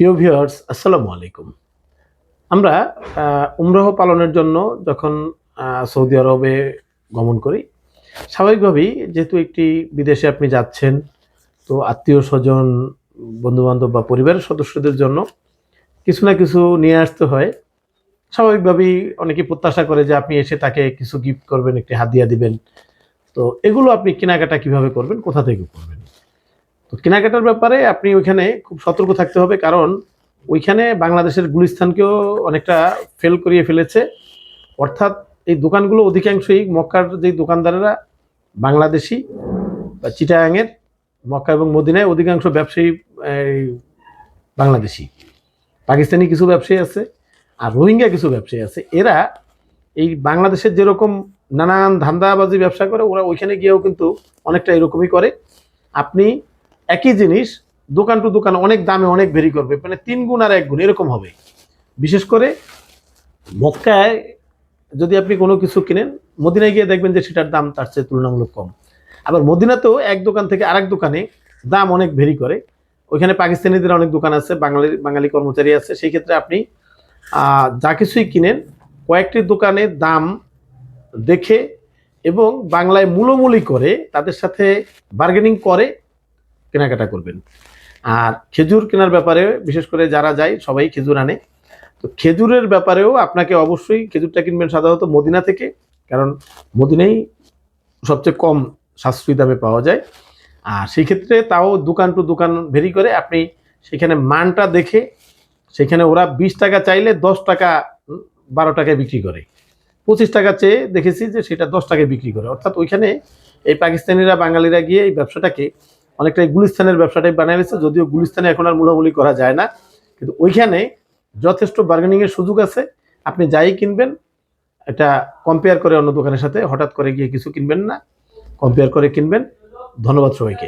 প্রিয় ভিউয়ার্স, আসসালামু আলাইকুম। আমরা উমরাহ পালনের জন্য যখন সৌদি আরবে গমন করি, স্বাভাবিকভাবেই যেহেতু একটি বিদেশে আপনি যাচ্ছেন, তো আত্মীয় স্বজন, বন্ধুবান্ধব বা পরিবারের সদস্যদের জন্য কিছু না কিছু নিয়ে আসতে হয়। স্বাভাবিকভাবেই অনেকে প্রত্যাশা করে যে আপনি এসে তাকে কিছু গিফট করবেন, একটি হাদিয়া দিবেন। তো এগুলো আপনি কেনাকাটা কীভাবে করবেন, কোথা থেকে করবেন? তো কেনাকাটার ব্যাপারে আপনি ওইখানে খুব সতর্ক থাকতে হবে, কারণ ওইখানে বাংলাদেশের গুলিস্তানকেও অনেকটা ফেল করিয়ে ফেলেছে। অর্থাৎ এই দোকানগুলো অধিকাংশই মক্কার যে দোকানদারেরা, বাংলাদেশি বা চিটাগাংয়ের, মক্কা এবং মদিনায় অধিকাংশ ব্যবসায়ী বাংলাদেশি। পাকিস্তানি কিছু ব্যবসায়ী আছে আর রোহিঙ্গা কিছু ব্যবসায়ী আছে। এরা এই বাংলাদেশের যেরকম নানান ধান্দাবাজি ব্যবসা করে, ওরা ওইখানে গিয়েও কিন্তু অনেকটা এরকমই করে। আপনি একই জিনিস, দোকান টু দোকান অনেক দামে অনেক ভেরি করবে মানে তিন গুণ আর এক গুণ, এরকম হবে। বিশেষ করে মক্কায় যদি আপনি কোনো কিছু কিনেন, মদিনায় গিয়ে দেখবেন যে সেটার দাম তার চেয়ে তুলনামূলক কম। আবার মদিনাতেও এক দোকান থেকে আরেক দোকানে দাম অনেক ভেরি করে। ওইখানে পাকিস্তানিদের অনেক দোকান আছে, বাঙালি বাঙালি কর্মচারী আছে। সেই ক্ষেত্রে আপনি যা কিছুই কিনেন, কয়েকটি দোকানে দাম দেখে এবং বাংলায় মূলমূলি করে, তাদের সাথে বার্গেনিং করে কেনাকাটা করবেন। আর খেজুর কেনার ব্যাপারে বিশেষ করে যারা যায়, সবাই খেজুর আনে। তো খেজুরের ব্যাপারেও আপনাকে অবশ্যই খেজুরটা কিনবেন সাধারণত মদিনা থেকে, কারণ মদিনাই সবচেয়ে কম সাশ্রয়ী দামে পাওয়া যায়। আর সেই ক্ষেত্রে তাও দোকান টু দোকান ভেরি করে আপনি সেখানে মানটা দেখে, সেখানে ওরা বিশ টাকা চাইলে দশ টাকা বারো টাকায় বিক্রি করে। পঁচিশ টাকা চেয়ে দেখেছি যে সেটা দশ টাকায় বিক্রি করে। অর্থাৎ ওইখানে এই পাকিস্তানিরা, বাঙালিরা গিয়ে এই ব্যবসাটাকে অনেকটা এই গুলিস্তানের ব্যবসাটাই বানিয়ে নিচ্ছে যদিও গুলিস্তানে এখন আর মূলামূলি করা যায় না। কিন্তু ওইখানে যথেষ্ট বার্গেনিংয়ের সুযোগ আছে। আপনি যাই কিনবেন, এটা কম্পেয়ার করে অন্য দোকানের সাথে, হঠাৎ করে গিয়ে কিছু কিনবেন না কম্পেয়ার করে কিনবেন। ধন্যবাদ সবাইকে।